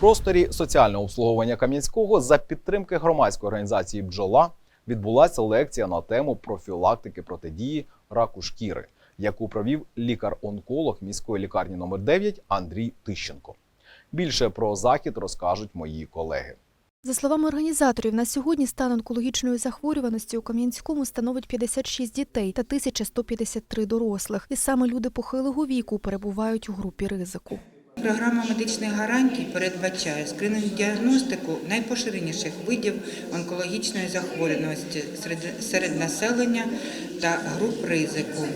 просторі соціального обслуговування Кам'янського за підтримки громадської організації Бджола відбулася лекція на тему профілактики протидії раку шкіри, яку провів лікар-онколог міської лікарні номер 9 Андрій Тищенко. Більше про захід розкажуть мої колеги. За словами організаторів, на сьогодні стан онкологічної захворюваності у Кам'янському становить 56 дітей та 1153 дорослих. І саме люди похилого віку перебувають у групі ризику. Програма медичних гарантій передбачає скринінг-діагностику найпоширеніших видів онкологічної захворюваності серед, серед населення та груп ризику.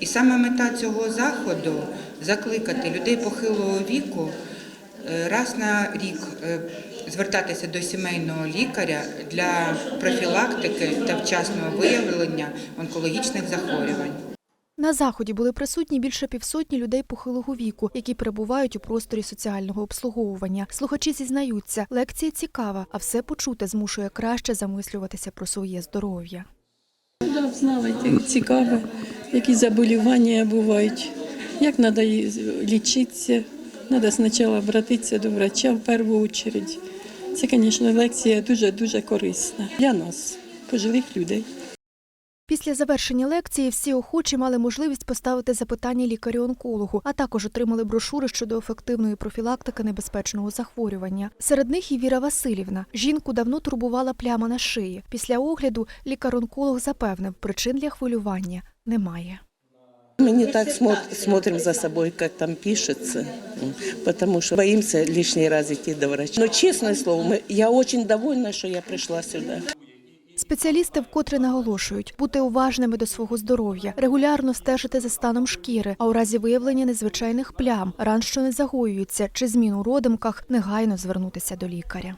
І саме мета цього заходу закликати людей похилого віку е, раз на рік е, звертатися до сімейного лікаря для профілактики та вчасного виявлення онкологічних захворювань. На заході були присутні більше півсотні людей похилого віку, які перебувають у просторі соціального обслуговування. Слухачі зізнаються, лекція цікава, а все почуте змушує краще замислюватися про своє здоров'я. Да, знала, цікаво, які заболівання бувають, як треба лічитися. Треба спочатку обратитися до врача в першу чергу. Це, звісно, лекція дуже-дуже корисна для нас, пожилих людей. Після завершення лекції всі охочі мали можливість поставити запитання лікарю-онкологу, а також отримали брошури щодо ефективної профілактики небезпечного захворювання. Серед них і Віра Васильівна. Жінку давно турбувала пляма на шиї. Після огляду лікар-онколог запевнив, причин для хвилювання немає. Мы не так смо- смотрим за собой, как там пишется, м, потому что боимся лишний раз идти до врача. Но честное слово, я очень довольна, что я пришла сюда. Спеціалісти вкотре наголошують бути уважними до свого здоров'я, регулярно стежити за станом шкіри, а у разі виявлення незвичайних плям, ран, що не загоюються, чи змін у родимках, негайно звернутися до лікаря.